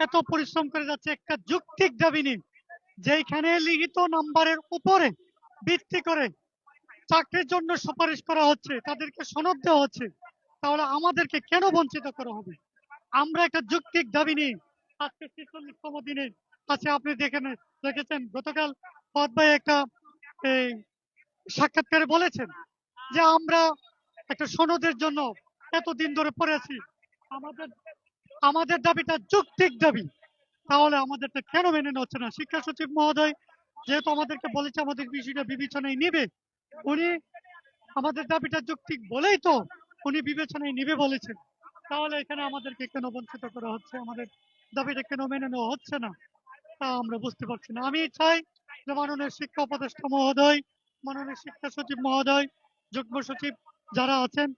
এত পরিশ্রম করে যাচ্ছে, একটা যৌক্তিক দাবি নিয়ে যেখানে লিখিত নাম্বারের উপরে ভিত্তি করে চাকরির জন্য সুপারিশ করা হচ্ছে, তাদেরকে সনদ দেওয়া হচ্ছে, তাহলে আমাদেরকে কেন বঞ্চিত করা হবে? আমরা একটা যৌক্তিক দাবি নিয়ে আজকে ছেচল্লিশতম দিনে আছে আপনি দেখেন, দেখেছেন, গতকাল পদ ভাই একটা এই সাক্ষাৎকারে বলেছেন যে আমরা একটা সনদের জন্য এতদিন ধরে পড়ে আছি। আমাদের আমাদের দাবিটা যৌক্তিক দাবি। তাহলে আমাদেরটা কেন মেনে নেওয়া হচ্ছে না? শিক্ষা সচিব মহোদয় যেহেতু আমাদেরকে বলেছে, আমাদের বিষয়টা বিবেচনায় নিবে, উনি আমাদের দাবিটা যৌক্তিক বলেই তো উনি বিবেচনায় নিবে বলেছেন। তাহলে এখানে আমাদেরকে কেন বঞ্চিত করা হচ্ছে? আমাদের দাবিটা কেন মেনে নেওয়া হচ্ছে না? তা আমরা বুঝতে পারছি না। আমি চাই যে মাননীয় শিক্ষা উপদেষ্টা মহোদয়, মাননীয় শিক্ষা সচিব মহোদয়, যুগ্ম সচিব যারা আছেন,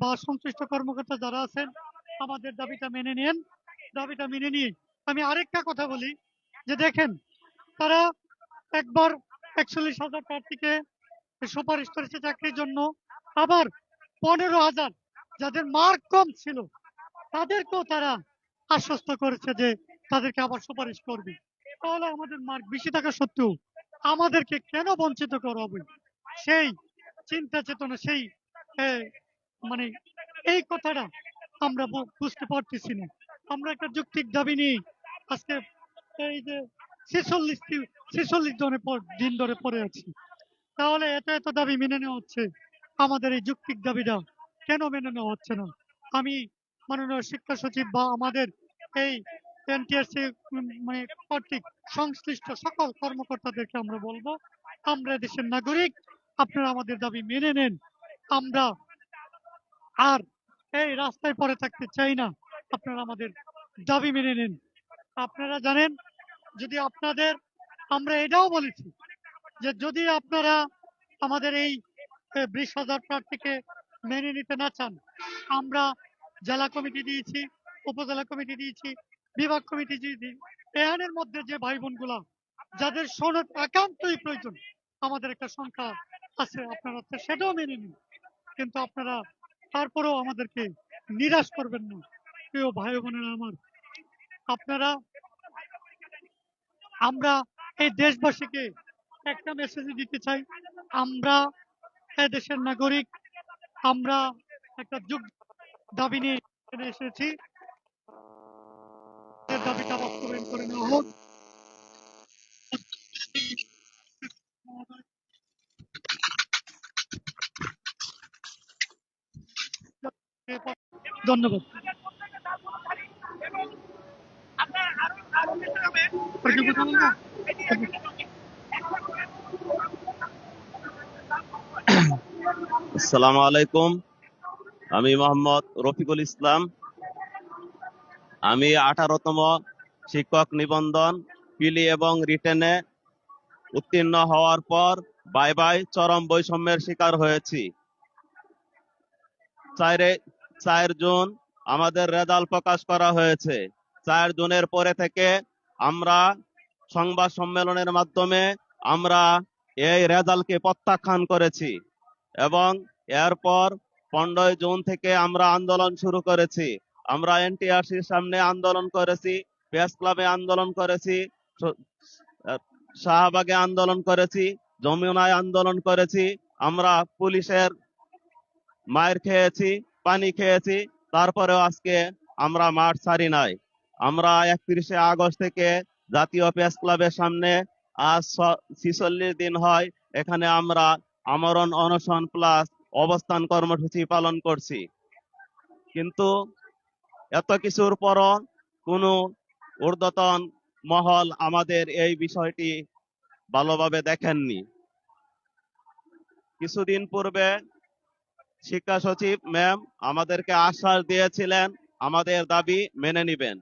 বা সংশ্লিষ্ট কর্মকর্তা যারা আছেন আমাদের দাবিটা মেনে নেন, দাবিটা মেনে নিয়ে আমি আরেকটা কথা বলি, যে দেখেন, তারা একবার একচল্লিশ হাজার প্রার্থীকে সুপারিশ করেছে চাকরির জন্য, আবার পনেরো হাজার যাদের মার্ক কম ছিল, তাদেরকেও তারা আশ্বস্ত করেছে যে তাদেরকে আবার সুপারিশ করবে। তাহলে আমাদের মার্ক বেশি থাকা সত্ত্বেও আমাদেরকে কেন বঞ্চিত করা হবে? সেই চিন্তা চেতনা, সেই মানে এই কথাটা আমরা বুঝতে পারতেছি না। আমরা একটা যৌক্তিক দাবি নিয়ে আজকে এই যে ছেচল্লিশটি ছেচল্লিশ পর দিন ধরে পড়ে আছি। তাহলে এত এত দাবি মেনে নেওয়া হচ্ছে। আমাদের এই যৌক্তিক দাবিটা কেন মেনে নেওয়া হচ্ছে না? আমি মাননীয় শিক্ষা সচিব বা আমাদের এই এনটিআরসি মানে কর্তৃক সংশ্লিষ্ট সকল কর্মকর্তাদেরকে আমরা বলব, আমরা দেশের নাগরিক, আপনারা আমাদের দাবি মেনে নেন। আমরা আর এই রাস্তায় পরে থাকতে চাই না। আপনারা আমাদের দাবি মেনে নেন। আপনারা জানেন, যদি আপনাদের, আমরা এটাও বলেছি যে যদি আপনারা আমাদের এই বিশ হাজার প্রার্থীকে মেনে নিতে না চান, আমরা জেলা কমিটি দিয়েছি, উপজেলা কমিটি দিয়েছি, বিভাগ কমিটি দিয়েছি এহানের মধ্যে যে ভাই বোনগুলা যাদের সনদ একান্তই প্রয়োজন, আমাদের একটা সংখ্যা আছে, আপনারা সেটাও মেনে নিন। কিন্তু আপনারা তারপরেও আমাদেরকে নিরাশ করবেন না, প্রিয় ভাই বোনেরা আমার। আপনারা, আমরা এই দেশবাসীকে একটা মেসেজ দিতে চাই। আমরা দেশের নাগরিক, আমরা একটা যুগ দাবি নিয়ে এসেছি এর দাবিটা বাস্তবায়ন করে নেওয়া হোক ধন্যবাদ? আসসালামু আলাইকুম। আমি মোহাম্মদ রফিকুল ইসলাম। আমি আঠারোতম শিক্ষক নিবন্ধন পিলি এবং রিটেনে উত্তীর্ণ হওয়ার পর বাই বাই চরম বৈষম্যের শিকার হয়েছি। চারে চার জুন আমাদের রেজাল্ট প্রকাশ করা হয়েছে। চার জুনের পরে থেকে আমরা সংবাদ সম্মেলনের মাধ্যমে আমরা এই রেজাল্টকে প্রত্যাখ্যান করেছি এবং এরপর পনেরোই জুন থেকে আমরা আন্দোলন শুরু করেছি। আমরা এনটিআরসির সামনে আন্দোলন করেছি, প্রেস ক্লাবে আন্দোলন করেছি শাহবাগে আন্দোলন করেছি, যমুনায় আন্দোলন করেছি, আমরা পুলিশের মায়ের খেয়েছি পানি খেয়েছি। তারপরেও আজকে আমরা মাঠ ছাড়ি নাই। আমরা একত্রিশে আগস্ট থেকে জাতীয় প্রেস ক্লাবের সামনে আজ ছিচল্লিশ দিন হয়, এখানে আমরা আমরণ অনশন প্লাস অবস্থান কর্মসূচি পালন করছি। কিন্তু এত কিছুর পরও কোনো ঊর্ধ্বতন মহল আমাদের এই বিষয়টি ভালোভাবে দেখেননি। কিছুদিন পূর্বে শিক্ষা সচিব ম্যাম আমাদেরকে আশ্বাস দিয়েছিলেন, আমাদের দাবি মেনে নিবেন।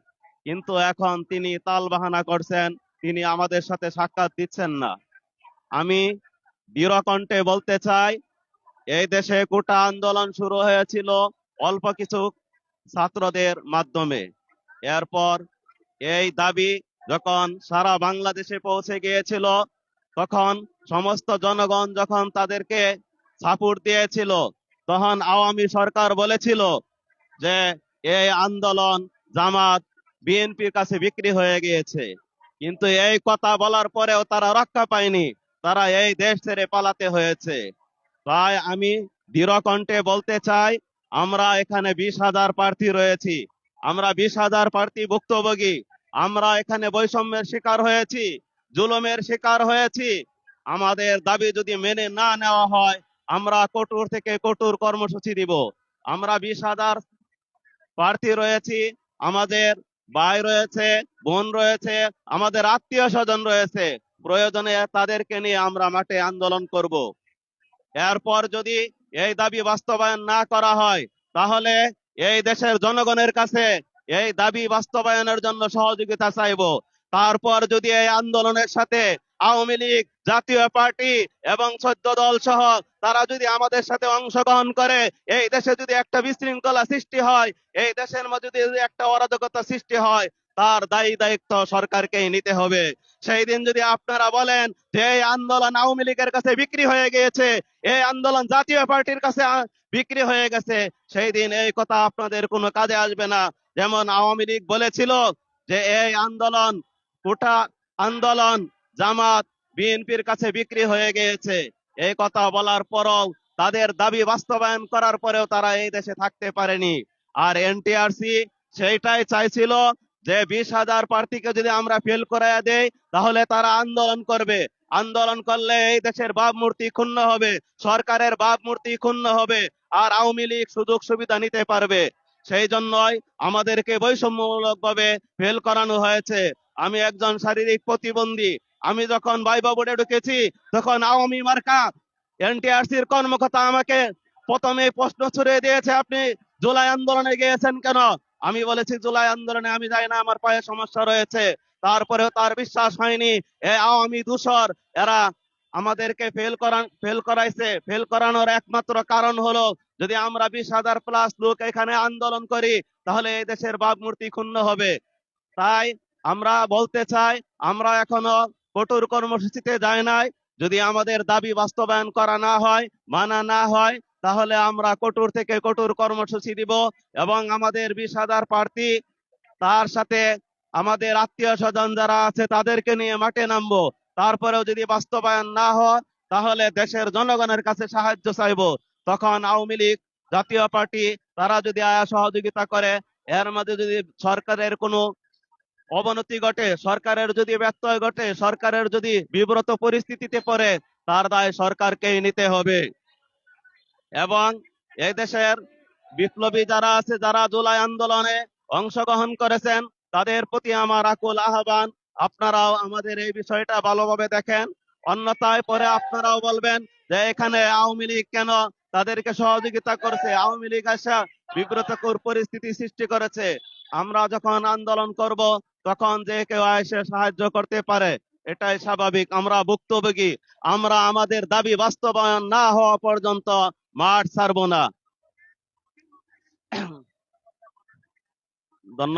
কিন্তু এখন তিনি তালবাহানা করছেন, তিনি আমাদের সাথে সাক্ষাৎ দিচ্ছেন না। আমি দৃঢ়কণ্ঠে বলতে চাই, এই দেশে কোটা আন্দোলন শুরু হয়েছিল অল্প কিছু ছাত্রদের মাধ্যমে। এরপর এই দাবি যখন সারা বাংলাদেশে পৌঁছে গিয়েছিল, তখন সমস্ত জনগণ যখন তাদেরকে সাপোর্ট দিয়েছিল তখন আওয়ামী সরকার বলেছিল যে এই আন্দোলন জামাত, বিএনপির কাছে বিক্রি হয়ে গিয়েছে। কিন্তু এই কথা বলার পরেও তারা রক্ষা পায়নি। তারা এই দেশ ছেড়ে পালাতে হয়েছে। তাই আমি দৃঢ় কণ্ঠে বলতে চাই, আমরা এখানে বিশ হাজার প্রার্থী রয়েছি। আমরা বিশ হাজার প্রার্থী ভুক্তভোগী। আমরা এখানে বৈষম্যের শিকার হয়েছি, জুলুমের শিকার হয়েছি। আমাদের দাবি যদি মেনে না নেওয়া হয় আমরা কঠোর থেকে কঠোর কর্মসূচি দিব। আমরা বিশ হাজার প্রার্থী রয়েছি, আমাদের ভাই রয়েছে, বোন রয়েছে, আমাদের আত্মীয় স্বজন রয়েছে। প্রয়োজনে তাদেরকে নিয়ে আমরা মাঠে আন্দোলন করব। এরপর যদি এই দাবি বাস্তবায়ন না করা হয়, তাহলে এই দেশের জনগণের কাছে এই দাবি বাস্তবায়নের জন্য সহযোগিতা চাইব। তারপর যদি এই আন্দোলনের সাথে আওয়ামী লীগ, জাতীয় পার্টি এবং চোদ্দ দল সহ তারা যদি আমাদের সাথে অংশগ্রহণ করে, এই দেশে যদি একটা বিশৃঙ্খলা সৃষ্টি হয়, এই দেশের মধ্যে যদি একটা অরাজকতা সৃষ্টি হয়, তার দায়ী দায়িত্ব সরকারকেই নিতে হবে। সেই দিন যদি আপনারা বলেন যে এই আন্দোলন আওয়ামী লীগের কাছে বিক্রি হয়ে গিয়েছে, এই আন্দোলন জাতীয় পার্টির কাছে বিক্রি হয়ে গেছে, সেই দিন এই কথা আপনাদের কোনো কাজে আসবে না। যেমন আওয়ামী লীগ বলেছিল যে এই আন্দোলন, কোটা আন্দোলন জামাত বিএনপির কাছে বিক্রি হয়ে গিয়েছে। এই কথা বলার পরও তাদের দাবি বাস্তবায়ন করার পরেও তারা এই দেশে থাকতে পারেনি। আর এনটিআরসি সেইটাই চাইছিল যে বিশ হাজার প্রার্থীকে যদি আমরা ফেল করাইয়া দেই, তাহলে তারা আন্দোলন করবে। আন্দোলন করলে এই দেশের ভাবমূর্তি ক্ষুণ্ণ হবে, সরকারের ভাবমূর্তি ক্ষুণ্ণ হবে, আর আওয়ামী লীগ সুযোগ সুবিধা নিতে পারবে। সেই জন্যই আমাদেরকে বৈষম্যমূলক ভাবে ফেল করানো হয়েছে। আমি একজন শারীরিক প্রতিবন্ধী আমি যখন বাইবা বোর্ডে ঢুকেছি, তখন আওয়ামী মার্কা এনটিআরসির কর্মকর্তা আমাকে প্রথমে প্রশ্ন ছুড়ে দিয়েছে, আপনি জুলাই আন্দোলনে গিয়েছেন কেন? আমি বলেছি, জুলাই আন্দোলনে আমি যাই না, আমার পায়ে সমস্যা রয়েছে। তারপরেও তার বিশ্বাস হয়নি। এ আওয়ামী দূষর, এরা আমাদেরকে ফেল করান ফেল করাইছে। ফেল করানোর একমাত্র কারণ হলো, যদি আমরা বিশ হাজার প্লাস লোক এখানে আন্দোলন করি, তাহলে এই দেশের ভাবমূর্তি ক্ষুণ্ণ হবে। তাই আমরা বলতে চাই, আমরা এখনও কঠোর কর্মসূচিতে যাই নাই। যদি আমাদের দাবি বাস্তবায়ন করা না হয়, মানা না হয়, তাহলে আমরা কঠোর থেকে কঠোর কর্মসূচি দিব এবং আমাদের বিশ হাজার প্রার্থী, তার সাথে আমাদের আত্মীয় স্বজন যারা আছে, তাদেরকে নিয়ে মাঠে নামবো। তারপরেও যদি বাস্তবায়ন না হয়, তাহলে দেশের জনগণের কাছে সাহায্য চাইব। তখন আওয়ামী লীগ, জাতীয় পার্টি, তারা যদি আয়া সহযোগিতা করে, এর মধ্যে যদি সরকারের কোনো অবনতি ঘটে, সরকারের যদি ব্যত্যয় ঘটে, সরকারের যদি বিব্রত পরিস্থিতিতে পড়ে, তার দায় সরকারকেই নিতে হবে। এবং দেশের বিপ্লবী যারা আছে, যারা জুলাই আন্দোলনে অংশগ্রহণ করেছেন, তাদের প্রতি আমার আকুল আহ্বান, আপনারাও আমাদের এই বিষয়টা ভালোভাবে দেখেন। অন্যথায় পরে আপনারাও বলবেন যে, এখানে আওয়ামী লীগ কেন তাদেরকে সহযোগিতা করছে? আওয়ামী লীগ আসা বিব্রতকর পরিস্থিতি সৃষ্টি করেছে। আমরা যখন আন্দোলন করব, তখন যে কেউ এসে সাহায্য করতে পারে, এটাই স্বাভাবিক। আমরা ভুক্তভোগী। আমরা আমাদের দাবি বাস্তবায়ন না হওয়া পর্যন্ত মাঠ ছাড়ব না। ধন্যবাদ।